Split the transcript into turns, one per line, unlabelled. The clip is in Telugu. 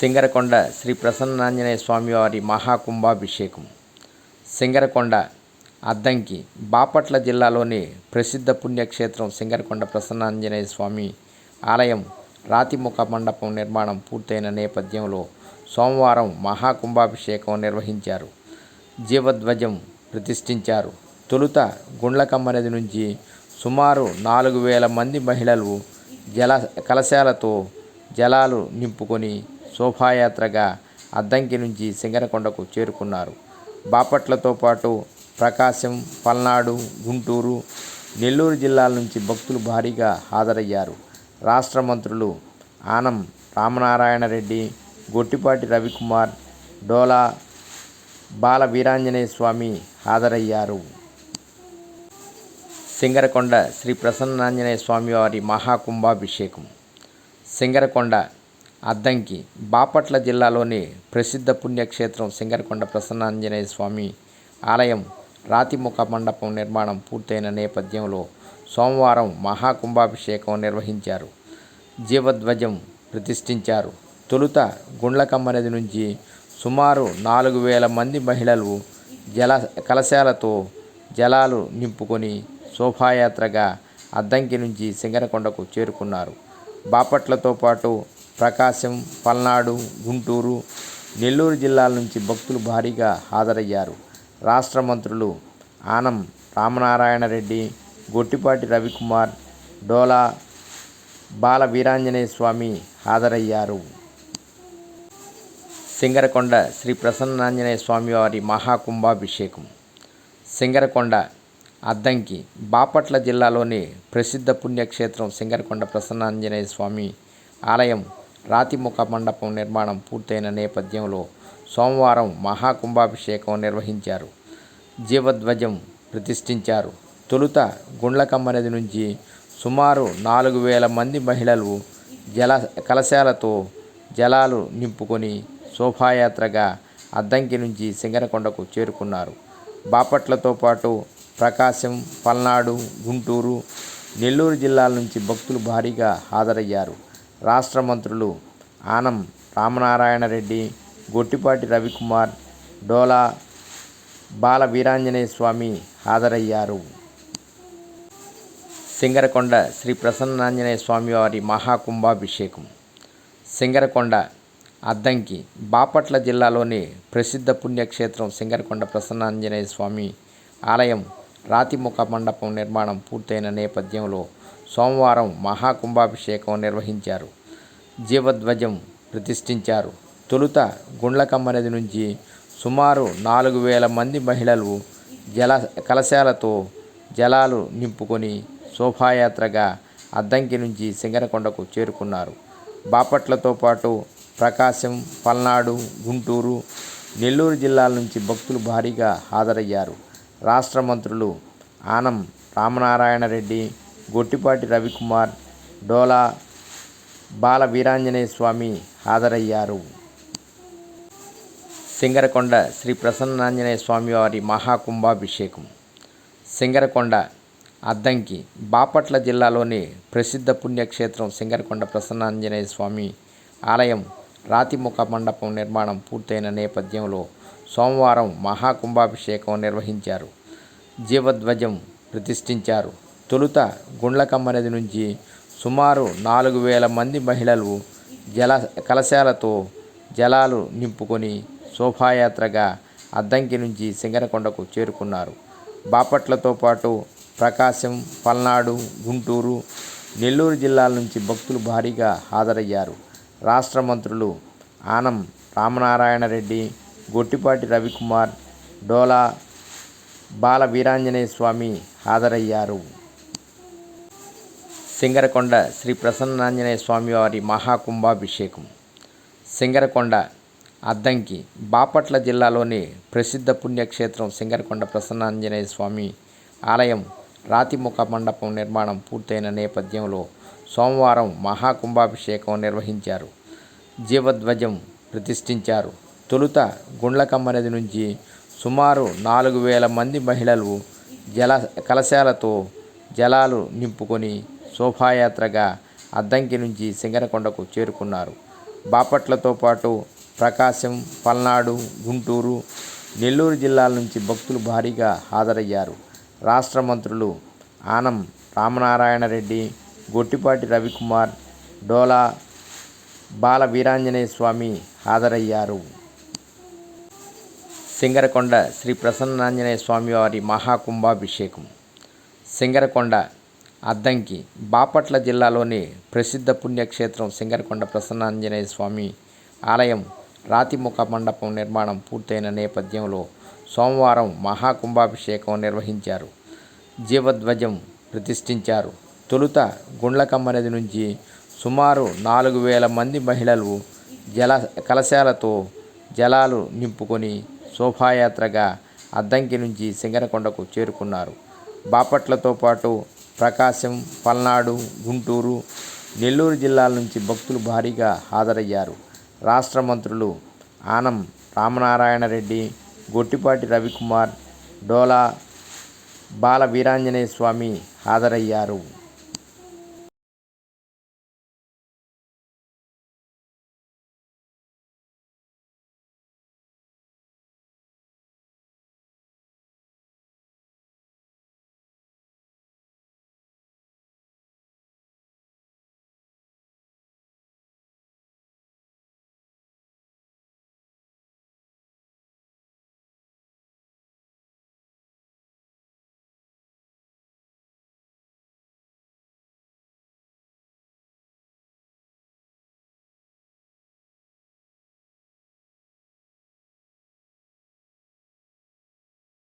సింగరకొండ శ్రీ ప్రసన్నాంజనేయ స్వామివారి మహాకుంభాభిషేకం. సింగరకొండ అద్దంకి బాపట్ల జిల్లాలోని ప్రసిద్ధ పుణ్యక్షేత్రం సింగరకొండ ప్రసన్నాంజనేయ స్వామి ఆలయం రాతిముఖ మండపం నిర్మాణం పూర్తయిన నేపథ్యంలో సోమవారం మహాకుంభాభిషేకం నిర్వహించారు. జీవధ్వజం ప్రతిష్ఠించారు. తొలుత గుండ్లకమ్మ నది నుంచి సుమారు నాలుగు వేల మంది మహిళలు జల కలశాలతో జలాలు నింపుకొని శోభాయాత్రగా అద్దంకి నుంచి సింగరకొండకు చేరుకున్నారు. బాపట్లతో పాటు ప్రకాశం పల్నాడు గుంటూరు నెల్లూరు జిల్లాల నుంచి భక్తులు భారీగా హాజరయ్యారు. రాష్ట్ర మంత్రులు ఆనం రామనారాయణ రెడ్డి గొట్టిపాటి రవికుమార్ డోలా బాల వీరాంజనేయ స్వామి హాజరయ్యారు. సింగరకొండ శ్రీ ప్రసన్నాంజనేయ స్వామివారి మహాకుంభాభిషేకం. సింగరకొండ అద్దంకి బాపట్ల జిల్లాలోని ప్రసిద్ధ పుణ్యక్షేత్రం సింగరకొండ ప్రసన్నాంజనేయ స్వామి ఆలయం రాతిముఖ మండపం నిర్మాణం పూర్తయిన నేపథ్యంలో సోమవారం మహాకుంభాభిషేకం నిర్వహించారు. జీవధ్వజం ప్రతిష్ఠించారు. తొలుత గుండ్లకమ్మ నది నుంచి సుమారు నాలుగు వేల మంది మహిళలు జల కలశాలతో జలాలు నింపుకొని శోభాయాత్రగా అద్దంకి నుంచి సింగరకొండకు చేరుకున్నారు. బాపట్లతో పాటు ప్రకాశం పల్నాడు గుంటూరు నెల్లూరు జిల్లాల నుంచి భక్తులు భారీగా హాజరయ్యారు. రాష్ట్ర మంత్రులు ఆనం రామనారాయణ రెడ్డి గొట్టిపాటి రవికుమార్ డోలా బాల వీరాంజనేయ స్వామి హాజరయ్యారు. సింగరకొండ శ్రీ ప్రసన్నాంజనేయ స్వామివారి మహాకుంభాభిషేకం. సింగరకొండ అద్దంకి బాపట్ల జిల్లాలోని ప్రసిద్ధ పుణ్యక్షేత్రం సింగరకొండ ప్రసన్నాంజనేయ స్వామి ఆలయం రాతిముఖ మండపం నిర్మాణం పూర్తయిన నేపథ్యంలో సోమవారం మహాకుంభాభిషేకం నిర్వహించారు. జీవధ్వజం ప్రతిష్ఠించారు. తొలుత గుండ్లకమ్మ నది నుంచి సుమారు నాలుగు వేల మంది మహిళలు జల కలశాలతో జలాలు నింపుకొని శోభాయాత్రగా అద్దంకి నుంచి సింగనకొండకు చేరుకున్నారు. బాపట్లతో పాటు ప్రకాశం పల్నాడు గుంటూరు నెల్లూరు జిల్లాల నుంచి భక్తులు భారీగా హాజరయ్యారు. రాష్ట్ర మంత్రులు ఆనం రామనారాయణ రెడ్డి గొట్టిపాటి రవికుమార్ డోలా బాల వీరాంజనేయ స్వామి హాజరయ్యారు. సింగరకొండ శ్రీ ప్రసన్నాంజనేయ స్వామివారి మహాకుంభాభిషేకం. సింగరకొండ అద్దంకి బాపట్ల జిల్లాలోని ప్రసిద్ధ పుణ్యక్షేత్రం సింగరకొండ ప్రసన్నాంజనేయ స్వామి ఆలయం రాతిముఖ మండపం నిర్మాణం పూర్తయిన నేపథ్యంలో సోమవారం మహాకుంభాభిషేకం నిర్వహించారు. జీవధ్వజం ప్రతిష్ఠించారు. తొలుత గుండ్లకమ్మ నది నుంచి సుమారు నాలుగు వేల మంది మహిళలు జల కలశాలతో జలాలు నింపుకొని శోభాయాత్రగా అద్దంకి నుంచి సింగనకొండకు చేరుకున్నారు. బాపట్లతో పాటు ప్రకాశం పల్నాడు గుంటూరు నెల్లూరు జిల్లాల నుంచి భక్తులు భారీగా హాజరయ్యారు. రాష్ట్ర మంత్రులు ఆనం రామనారాయణ రెడ్డి గొట్టిపాటి రవికుమార్ డోలా బాల వీరాంజనేయ స్వామి హాజరయ్యారు. సింగరకొండ శ్రీ ప్రసన్నాంజనేయ స్వామివారి మహాకుంభాభిషేకం. సింగరకొండ అద్దంకి బాపట్ల జిల్లాలోని ప్రసిద్ధ పుణ్యక్షేత్రం సింగరకొండ ప్రసన్నాంజనేయ స్వామి ఆలయం రాతిముఖ మండపం నిర్మాణం పూర్తయిన నేపథ్యంలో సోమవారం మహాకుంభాభిషేకం నిర్వహించారు. జీవధ్వజం ప్రతిష్ఠించారు. తొలుత గుండ్లకమ్మ నది నుంచి సుమారు నాలుగు వేల మంది మహిళలు జల కలశాలతో జలాలు నింపుకొని శోభాయాత్రగా అద్దంకి నుంచి సింగనకొండకు చేరుకున్నారు. బాపట్లతో పాటు ప్రకాశం పల్నాడు గుంటూరు నెల్లూరు జిల్లాల నుంచి భక్తులు భారీగా హాజరయ్యారు. రాష్ట్ర మంత్రులు ఆనం రామనారాయణ రెడ్డి గొట్టిపాటి రవికుమార్ డోలా బాల వీరాంజనేయ స్వామి హాజరయ్యారు. సింగరకొండ శ్రీ ప్రసన్నాంజనేయ స్వామివారి మహాకుంభాభిషేకం. సింగరకొండ అద్దంకి బాపట్ల జిల్లాలోని ప్రసిద్ధ పుణ్యక్షేత్రం సింగరకొండ ప్రసన్నాంజనేయ స్వామి ఆలయం రాతిముఖ మండపం నిర్మాణం పూర్తయిన నేపథ్యంలో సోమవారం మహాకుంభాభిషేకం నిర్వహించారు. జీవధ్వజం ప్రతిష్ఠించారు. తొలుత గుండ్లకమ్మ నది నుంచి సుమారు నాలుగు వేల మంది మహిళలు జల కలశాలతో జలాలు నింపుకొని శోభాయాత్రగా అద్దంకి నుంచి సింగరకొండకు చేరుకున్నారు. బాపట్లతో పాటు ప్రకాశం పల్నాడు గుంటూరు నెల్లూరు జిల్లాల నుంచి భక్తులు భారీగా హాజరయ్యారు. రాష్ట్ర మంత్రులు ఆనం రామనారాయణ రెడ్డి గొట్టిపాటి రవికుమార్ డోలా బాల వీరాంజనేయ స్వామి హాజరయ్యారు. సింగరకొండ శ్రీ ప్రసన్నాంజనేయ స్వామివారి మహాకుంభాభిషేకం. సింగరకొండ అద్దంకి బాపట్ల జిల్లాలోని ప్రసిద్ధ పుణ్యక్షేత్రం సింగరకొండ ప్రసన్నాంజనేయ స్వామి ఆలయం రాతిముఖ మండపం నిర్మాణం పూర్తయిన నేపథ్యంలో సోమవారం మహాకుంభాభిషేకం నిర్వహించారు. జీవధ్వజం ప్రతిష్ఠించారు. తొలుత గుండ్లకమ్మ నది నుంచి సుమారు నాలుగు వేల మంది మహిళలు జల కలశాలతో జలాలు నింపుకొని శోభాయాత్రగా అద్దంకి నుంచి సింగరకొండకు చేరుకున్నారు. బాపట్లతో పాటు ప్రకాశం పల్నాడు గుంటూరు నెల్లూరు జిల్లాల నుంచి భక్తులు భారీగా హాజరయ్యారు. రాష్ట్ర మంత్రులు ఆనం రామనారాయణ రెడ్డి గొట్టిపాటి రవికుమార్ డోలా బాల వీరాంజనేయ స్వామి హాజరయ్యారు.